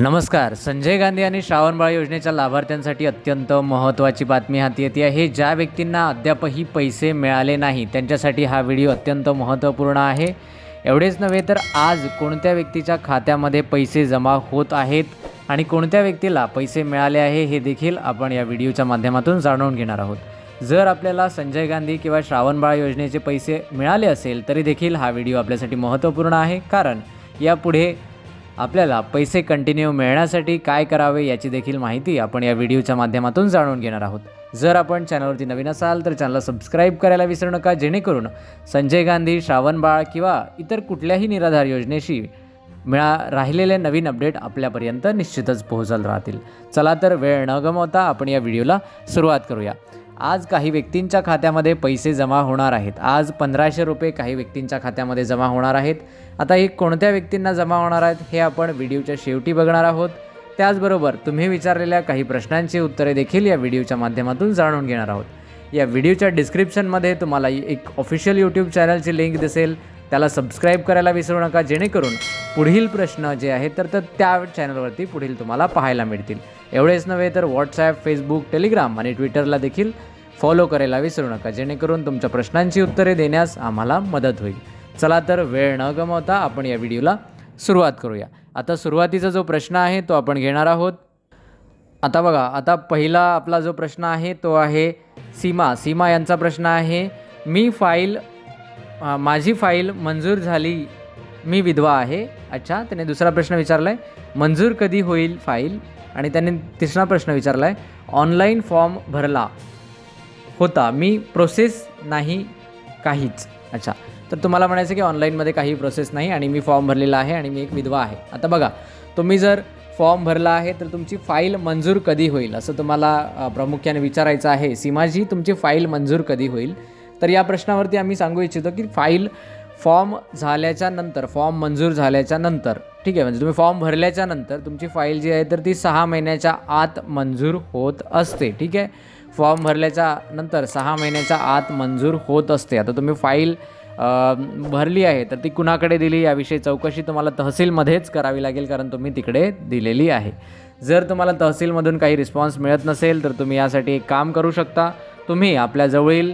नमस्कार. संजय गांधी आणि श्रावणबाळ योजनेच्या लाभार्थ्यांसाठी अत्यंत महत्त्वाची बातमी हाती येते आहे. ज्या व्यक्तींना अद्यापही पैसे मिळाले नाही त्यांच्यासाठी हा व्हिडिओ अत्यंत महत्त्वपूर्ण आहे. एवढेच नव्हे तर आज कोणत्या व्यक्तीच्या खात्यामध्ये पैसे जमा होत आहेत आणि कोणत्या व्यक्तीला पैसे मिळाले आहे हे देखील आपण या व्हिडिओच्या माध्यमातून जाणून घेणार आहोत. जर आपल्याला संजय गांधी किंवा श्रावणबाळ योजनेचे पैसे मिळाले असेल तरी देखील हा व्हिडिओ आपल्यासाठी महत्त्वपूर्ण आहे. कारण यापुढे आपल्याला पैसे कंटिन्यू मिळण्यासाठी काय करावे याची देखील माहिती आपण या व्हिडिओच्या माध्यमातून जाणून घेणार आहोत. जर आपण चॅनलवरती नवीन असाल तर चॅनलला सबस्क्राईब करायला विसरू नका जेणेकरून संजय गांधी श्रावणबाळ किंवा इतर कुठल्याही निराधार योजनेशी मिळा राहिलेले नवीन अपडेट आपल्यापर्यंत निश्चितच पोहोचल राहतील. चला तर वेळ न गमवता आपण या व्हिडिओला सुरुवात करूया. आज काही व्यक्तींच्या खात्यामध्ये पैसे जमा होणार आहेत. आज पंधराशे रुपये काही व्यक्तींच्या खात्यामध्ये जमा होणार आहेत. आता हे कोणत्या व्यक्तींना जमा होणार आहेत हे आपण व्हिडिओच्या शेवटी बघणार आहोत. त्याचबरोबर तुम्ही विचारलेल्या काही प्रश्नांची उत्तरे देखील या व्हिडिओच्या माध्यमातून जाणून घेणार आहोत. या व्हिडिओच्या डिस्क्रिप्शनमध्ये तुम्हाला एक ऑफिशियल यूट्यूब चॅनलची लिंक दिसेल. त्याला सबस्क्राईब करायला विसरू नका जेणेकरून पुढील प्रश्न जे आहेत तर तर त्या चॅनलवरती पुढील तुम्हाला पाहायला मिळतील. एवढेच नव्हे तर व्हॉट्सॲप फेसबुक टेलिग्राम आणि ट्विटरला देखील फॉलो करायला विसरू नका जेणेकरून तुमच्या प्रश्नांची उत्तरे देण्यास आम्हाला मदत होईल. चला तर वेळ न गमावता आपण या व्हिडिओला सुरुवात करूया. आता सुरुवातीचा जो प्रश्न आहे तो आपण घेणार आहोत. आता बघा आता पहिला आपला जो प्रश्न आहे तो आहे सीमा. सीमा यांचा प्रश्न आहे मी फाईल माझी फाईल मंजूर झाली मी विधवा आहे. अच्छा त्याने दुसरा प्रश्न विचारला आहे मंजूर कधी होईल फाईल? आणि त्याने तिसरा प्रश्न विचारला आहे ऑनलाईन फॉर्म भरला होता मी प्रोसेस नाही काहीच. अच्छा तर तुम्हाला म्हणायचं की ऑनलाईनमध्ये काही प्रोसेस नाही आणि मी फॉर्म भरलेला आहे आणि मी एक विधवा आहे. आता बघा तुम्ही जर फॉर्म भरला आहे तर तुमची फाईल मंजूर कधी होईल? असं तुम्हाला प्रामुख्याने विचारायचं आहे. सीमाजी तुमची फाईल मंजूर कधी होईल? तर या प्रश्नावरती आम्ही सांगू इच्छितो की फाईल फॉर्म झाल्याच्यानंतर फॉर्म मंजूर झाल्याच्यानंतर ठीक आहे म्हणजे तुम्ही फॉर्म भरल्याच्या नंतर तुमची फाईल जी आहे तर ती सहा महिन्याच्या आत मंजूर होत असते ठीक आहे? फॉर्म भरल्याच्या नंतर सहा महिन्याच्या आत मंजूर होत असते. आता तुम्ही फाईल भरली आहे तर ती कुणाकडे दिली याविषयी चौकशी तुम्हाला तहसीलमध्येच करावी लागेल कारण तुम्ही तिकडे दिलेली आहे. जर तुम्हाला तहसीलमधून काही रिस्पॉन्स मिळत नसेल तर तुम्ही यासाठी एक काम करू शकता. तुम्ही आपल्या जवळील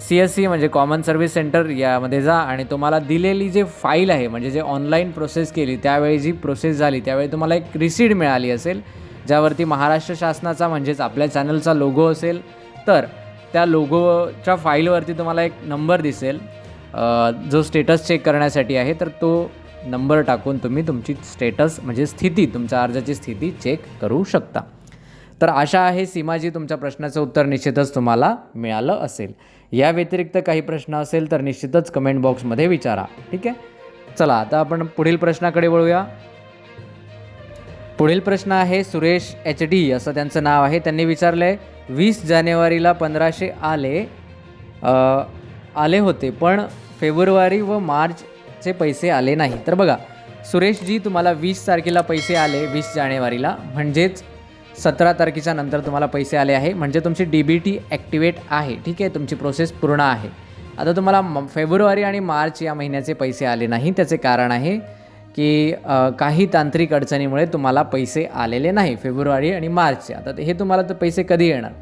सी एस सी म्हणजे कॉमन सर्व्हिस सेंटर यामध्ये जा आणि तुम्हाला दिलेली जे फाईल आहे म्हणजे जे ऑनलाईन प्रोसेस केली त्यावेळी जी प्रोसेस झाली त्यावेळी तुम्हाला एक रिसीट मिळाली असेल. ज्यावरती महाराष्ट्र शासनाचा म्हणजेच आपल्या चॅनलचा लोगो असेल. तर त्या लोगोच्या फाईलवरती तुम्हाला एक नंबर दिसेल. जो स्टेटस चेक करण्यासाठी आहे तर तो नंबर टाकून तुम्ही तुमची स्टेटस म्हणजे स्थिती तुमच्या अर्जाची स्थिती चेक करू शकता. तर आशा आहे सीमाजी तुमच्या प्रश्नाचं उत्तर निश्चितच तुम्हाला मिळालं असेल. या व्यतिरिक्त काही प्रश्न असेल तर निश्चितच कमेंट बॉक्समध्ये विचारा. ठीक आहे? चला आता आपण पुढील प्रश्नाकडे वळूया. पुढील प्रश्न आहे सुरेश एच डी असं त्यांचं नाव आहे. त्यांनी विचारलं आहे वीस जानेवारीला पंधराशे आले आले होते पण फेब्रुवारी व मार्चचे पैसे आले नाही. तर बघा सुरेशजी तुम्हाला वीस तारखेला पैसे आले वीस जानेवारीला. म्हणजेच सतरा तारखेच्या नंतर तुम्हाला पैसे आले आहे. म्हणजे तुमची डी बी टी ॲक्टिवेट आहे. ठीक आहे? तुमची प्रोसेस पूर्ण आहे. आता तुम्हाला म- फेब्रुवारी आणि मार्च या महिन्याचे पैसे आले नाही. त्याचे कारण आहे की काही तांत्रिक अडचणीमुळे तुम्हाला पैसे आलेले नाही फेब्रुवारी आणि मार्चचे. आता ते- हे तुम्हाला तर पैसे कधी येणार?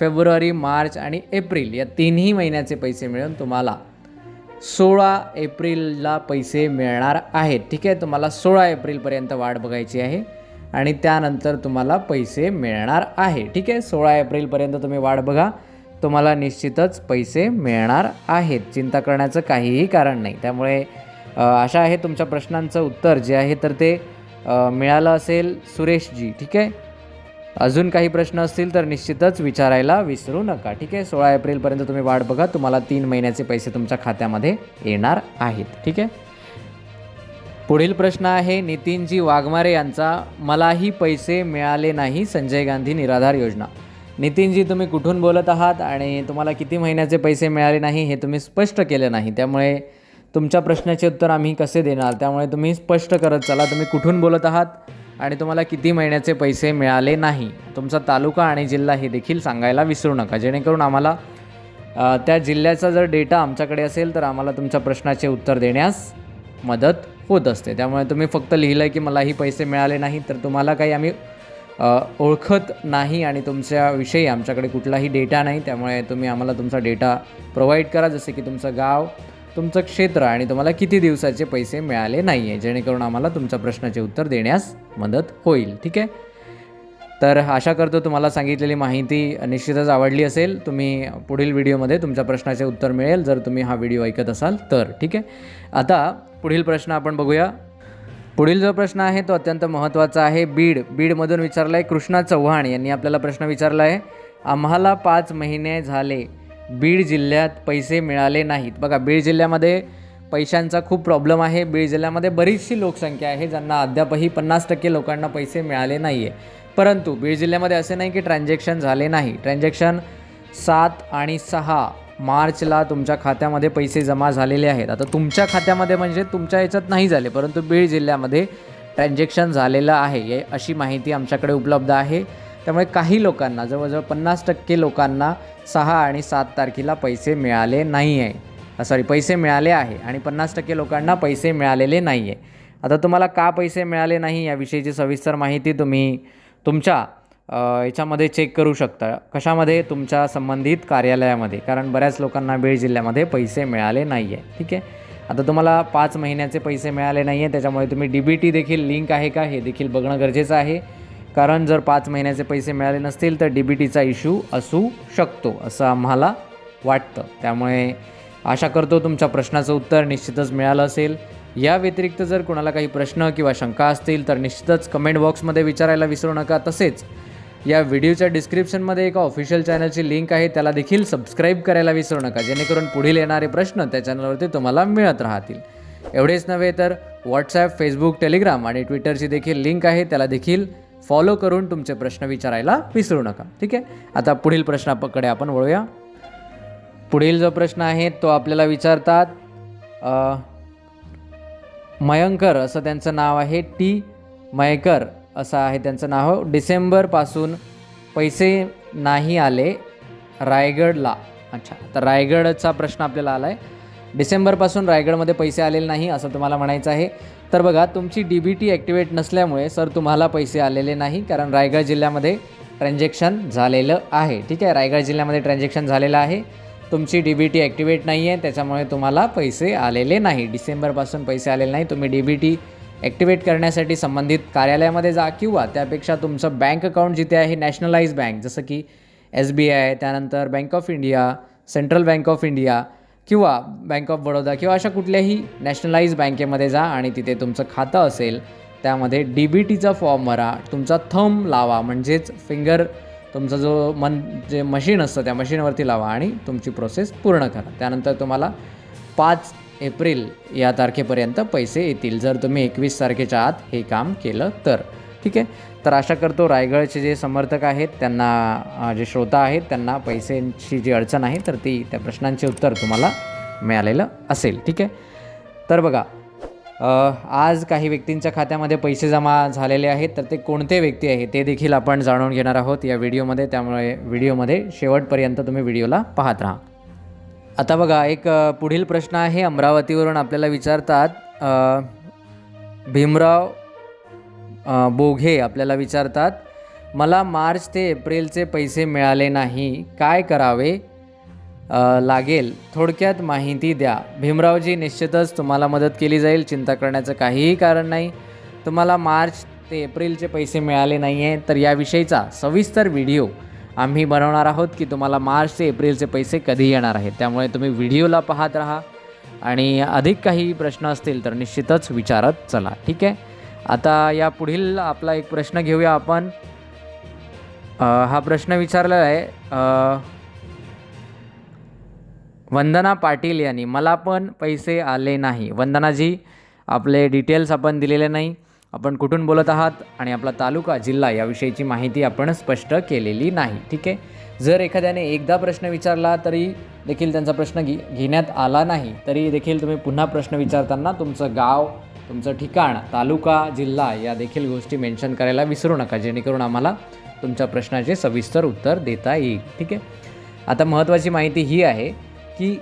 फेब्रुवारी मार्च आणि एप्रिल या तिन्ही महिन्याचे पैसे मिळून तुम्हाला सोळा एप्रिलला पैसे मिळणार आहेत. ठीक आहे? तुम्हाला सोळा एप्रिलपर्यंत वाट बघायची आहे. आणि त्यानंतर तुम्हाला पैसे मिळणार आहे. ठीक आहे? सोळा एप्रिलपर्यंत तुम्ही वाट बघा. तुम्हाला निश्चितच पैसे मिळणार आहेत. चिंता करण्याचं काहीही कारण नाही. त्यामुळे आशा आहे तुमच्या प्रश्नांचं उत्तर. जे आहे तर ते मिळालं असेल सुरेशजी. ठीक आहे? अजून काही प्रश्न असतील तर निश्चितच विचारायला विसरू नका. ठीक आहे? सोळा एप्रिलपर्यंत तुम्ही वाट बघा. तुम्हाला तीन महिन्याचे पैसे तुमच्या खात्यामध्ये येणार आहेत. ठीक आहे? पुढील प्रश्न आहे नितीनजी वाघमारे यांचा मलाही पैसे मिळाले नाही संजय गांधी निराधार योजना. नितीनजी तुम्ही कुठून बोलत आहात आणि तुम्हाला किती महिन्याचे पैसे मिळाले नाही हे तुम्ही स्पष्ट केलं नाही. त्यामुळे तुमच्या प्रश्नाचे उत्तर आम्ही कसे देणार? त्यामुळे तुम्ही स्पष्ट करत चला. तुम्ही कुठून बोलत आहात आणि तुम्हाला किती महिन्याचे पैसे मिळाले नाही? तुमचा तालुका आणि जिल्हा हे देखील सांगायला विसरू नका. जेणेकरून आम्हाला त्या जिल्ह्याचा जर डेटा आमच्याकडे असेल तर आम्हाला तुमच्या प्रश्नाचे उत्तर देण्यास मदत होत असते. त्यामुळे तुम्ही फक्त लिहिलं आहे की मलाही पैसे मिळाले नाही तर तुम्हाला काही आम्ही ओळखत नाही आणि तुमच्याविषयी आमच्याकडे कुठलाही डेटा नाही. त्यामुळे तुम्ही आम्हाला तुमचा डेटा प्रोव्हाइड करा जसे की तुमचं गाव तुमचं क्षेत्र आणि तुम्हाला किती दिवसाचे पैसे मिळाले नाही आहे जेणेकरून आम्हाला तुमच्या प्रश्नाचे उत्तर देण्यास मदत होईल. ठीक आहे? तर आशा करतो तुम्हाला सांगितलेली माहिती निश्चितच आवडली असेल. तुम्ही पुढील व्हिडिओमध्ये तुमच्या प्रश्नाचे उत्तर मिळेल जर तुम्ही हा व्हिडिओ ऐकत असाल तर. ठीक आहे? आता पुढील प्रश्न आपण बघूया. पुढील जो प्रश्न आहे तो अत्यंत महत्त्वाचा आहे. बीड बीडमधून विचारला आहे कृष्णा चव्हाण यांनी आपल्याला प्रश्न विचारला आहे आम्हाला पाच महिने झाले बीड जिल्ह्यात पैसे मिळाले नाहीत. बघा बीड जिल्ह्यामध्ये पैशांचा खूप प्रॉब्लेम आहे. बीड जिल्ह्यामध्ये बरीचशी लोकसंख्या आहे ज्यांना अद्यापही पन्नास टक्के लोकांना पैसे मिळाले नाही आहे परंतु बीड जिल्ह्यामध्ये असे नाही की ट्रान्झॅक्शन झाले नाही. ट्रान्झॅक्शन सात आणि सहा मार्चला तुमच्या खात्यामध्ये पैसे जमा झालेले आहेत. आता तुमच्या खात्यामध्ये म्हणजे तुमच्या याच्यात नाही झाले परंतु बीड जिल्ह्यामध्ये ट्रान्झॅक्शन झालेलं आहे हे अशी माहिती आमच्याकडे उपलब्ध आहे. त्यामुळे काही लोकांना जवळजवळ पन्नास टक्के लोकांना सहा आणि सात तारखेला पैसे मिळाले नाही आहे सॉरी पैसे मिळाले आहे आणि पन्नास टक्के लोकांना पैसे मिळालेले नाही आहे आता तुम्हाला का पैसे मिळाले नाही याविषयीची सविस्तर माहिती तुम्ही तुमच्या याच्यामध्ये चेक करू शकता. कशामध्ये? तुमच्या संबंधित कार्यालयामध्ये. कारण बऱ्याच लोकांना बीड जिल्ह्यामध्ये पैसे मिळाले नाही आहे ठीक आहे? आता तुम्हाला पाच महिन्याचे पैसे मिळाले नाही आहे त्याच्यामुळे तुम्ही डी बी टी देखील लिंक आहे का? हे देखील बघणं गरजेचं आहे. कारण जर पाच महिन्याचे पैसे मिळाले नसतील तर डी बी टीचा इश्यू असू शकतो असं आम्हाला वाटतं. त्यामुळे आशा करतो तुमच्या प्रश्नाचं उत्तर निश्चितच मिळालं असेल. या व्यतिरिक्त जर कोणाला काही प्रश्न किंवा शंका असतील तर निश्चितच कमेंट बॉक्समध्ये विचारायला विसरू नका. तसेच या व्हिडिओच्या डिस्क्रिप्शनमध्ये एका ऑफिशियल चॅनलची लिंक आहे त्याला देखील सबस्क्राईब करायला विसरू नका. जेणेकरून पुढील येणारे प्रश्न त्या चॅनलवरती तुम्हाला मिळत राहतील. एवढेच नव्हे तर व्हॉट्सॲप फेसबुक टेलिग्राम आणि ट्विटरची देखील लिंक आहे त्याला देखील फॉलो करून तुमचे प्रश्न विचारायला विसरू नका. ठीक आहे? आता पुढील प्रश्नाकडे आपण वळूया. पुढील जो प्रश्न आहे तो आपल्याला विचारतात मयंकर असं त्यांचं नाव आहे. टी. मयकर असं आहे त्यांचं नाव. डिसेंबरपासून पैसे नाही आले रायगडला. अच्छा तर रायगडचा प्रश्न आपल्याला आला आहे डिसेंबरपासून रायगडमध्ये पैसे आलेले नाही असं तुम्हाला म्हणायचं आहे. तर बघा तुमची डी बी टी ॲक्टिवेट नसल्यामुळे सर तुम्हाला पैसे आलेले नाही कारण रायगड जिल्ह्यामध्ये ट्रान्झॅक्शन झालेलं आहे. ठीक आहे रायगड जिल्ह्यामध्ये ट्रान्झॅक्शन झालेलं आहे. तुमची डी बी टी ॲक्टिवेट नाही आहे त्याच्यामुळे तुम्हाला पैसे आलेले नाही. डिसेंबरपासून पैसे आलेले नाही. तुम्ही डी बी टी ॲक्टिवेट करण्यासाठी संबंधित कार्यालयामध्ये जा किंवा त्यापेक्षा तुमचं बँक अकाउंट जिथे आहे नॅशनलाइज बँक जसं की एस बी आय त्यानंतर bank of India central bank of India किंवा बँक ऑफ बडोदा किंवा अशा कुठल्याही नॅशनलाइज बँकेमध्ये जा आणि तिथे तुमचं खातं असेल त्यामध्ये डी बी टीचा फॉर्म भरा. तुमचा थंब लावा म्हणजेच फिंगर तुमचा जो मन जे मशीन असतं त्या मशीनवरती लावा आणि तुमची प्रोसेस पूर्ण करा. त्यानंतर तुम्हाला पाच एप्रिल या तारखेपर्यंत पैसे येतील. जर तुम्ही एकवीस तारखेच्या आत हे काम केलं तर. ठीक आहे? तर आशा करतो रायगडचे जे समर्थक आहेत त्यांना जे श्रोता आहेत त्यांना पैशांची जी अडचण आहे तर ती त्या प्रश्नांचे उत्तर तुम्हाला मिळालेलं असेल. ठीक आहे? तर बघा आज काही व्यक्तींच्या खात्यामध्ये पैसे जमा झालेले आहेत तर ते कोणते व्यक्ती आहे ते देखील आपण जाणून घेणार आहोत या व्हिडिओमध्ये. त्यामुळे व्हिडिओमध्ये शेवटपर्यंत तुम्ही व्हिडिओला पाहत राहा. आता बघा एक पुढील प्रश्न आहे अमरावतीवरून आपल्याला विचारतात भीमराव बोघे आपल्याला विचारतात मला मार्च ते एप्रिलचे पैसे मिळाले नाही काय करावे? लागेल. थोडक्यात माहिती द्या. भीमरावजी निश्चितच तुम्हाला मदत केली जाईल. चिंता करण्याचं काहीही कारण नाही. तुम्हाला मार्च ते एप्रिलचे पैसे मिळाले नाही आहे तर याविषयीचा सविस्तर व्हिडिओ आम्ही बनवणार आहोत की तुम्हाला मार्च ते एप्रिलचे पैसे कधी येणार आहेत. त्यामुळे तुम्ही व्हिडिओला पाहत राहा. आणि अधिक काही प्रश्न असतील तर निश्चितच विचारत चला. ठीक आहे? आता या पुढील आपला एक प्रश्न घेऊया आपण. हा प्रश्न विचारला आहे. वंदना पाटील यांनी मला पण पैसे आले नाही. वंदनाजी आपले डिटेल्स आपण दिलेले नाही. आपण कुठून बोलत आहात आणि आपला तालुका जिल्हा याविषयीची माहिती आपण स्पष्ट केलेली नाही. ठीक आहे? जर एखाद्याने एकदा प्रश्न विचारला तरी देखील त्यांचा प्रश्न घे घेण्यात आला नाही. तरी देखील तुम्ही पुन्हा प्रश्न विचारताना तुमचं गाव तुमचं ठिकाण तालुका जिल्हा या देखील गोष्टी मेन्शन करायला विसरू नका. जेणेकरून आम्हाला तुमच्या प्रश्नाचे सविस्तर उत्तर देता येईल. ठीक आहे? आता महत्त्वाची माहिती ही आहे की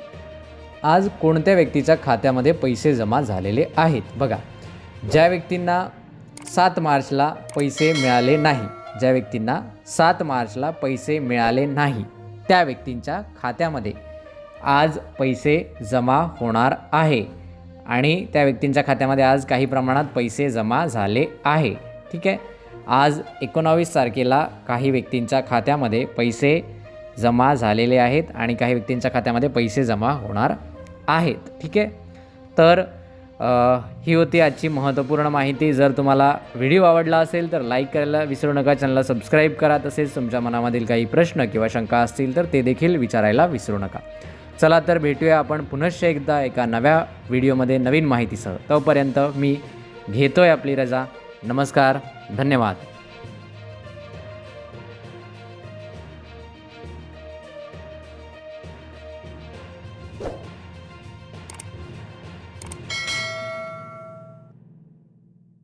आज कोणत्या व्यक्तीच्या खात्यामध्ये पैसे जमा झालेले आहेत? बघा ज्या व्यक्तींना सात मार्चला पैसे मिळाले नाही ज्या व्यक्तींना सात मार्चला पैसे मिळाले नाही त्या व्यक्तींच्या खात्यामध्ये आज पैसे जमा होणार आहे. आणि त्या व्यक्तींच्या खात्यामध्ये आज काही प्रमाणात पैसे जमा झाले आहे. ठीक आहे? आज एकोणावीस तारखेला काही व्यक्तींच्या खात्यामध्ये पैसे जमा झालेले आहेत आणि काही व्यक्तींच्या खात्यामध्ये पैसे जमा होणार आहेत. ठीक आहे? तर ही होती आजची महत्त्वपूर्ण माहिती. जर तुम्हाला व्हिडिओ आवडला असेल तर लाईक करायला विसरू नका. चॅनलला सबस्क्राईब करा. तसेच तुमच्या मनामधील काही प्रश्न किंवा शंका असतील तर ते देखील विचारायला विसरू नका. चला तर भेटूया आपण पुनश्च एकदा एका नव्या व्हिडिओमध्ये नवीन माहितीसह. तोपर्यंत मी घेतोय आपली रजा. नमस्कार. धन्यवाद.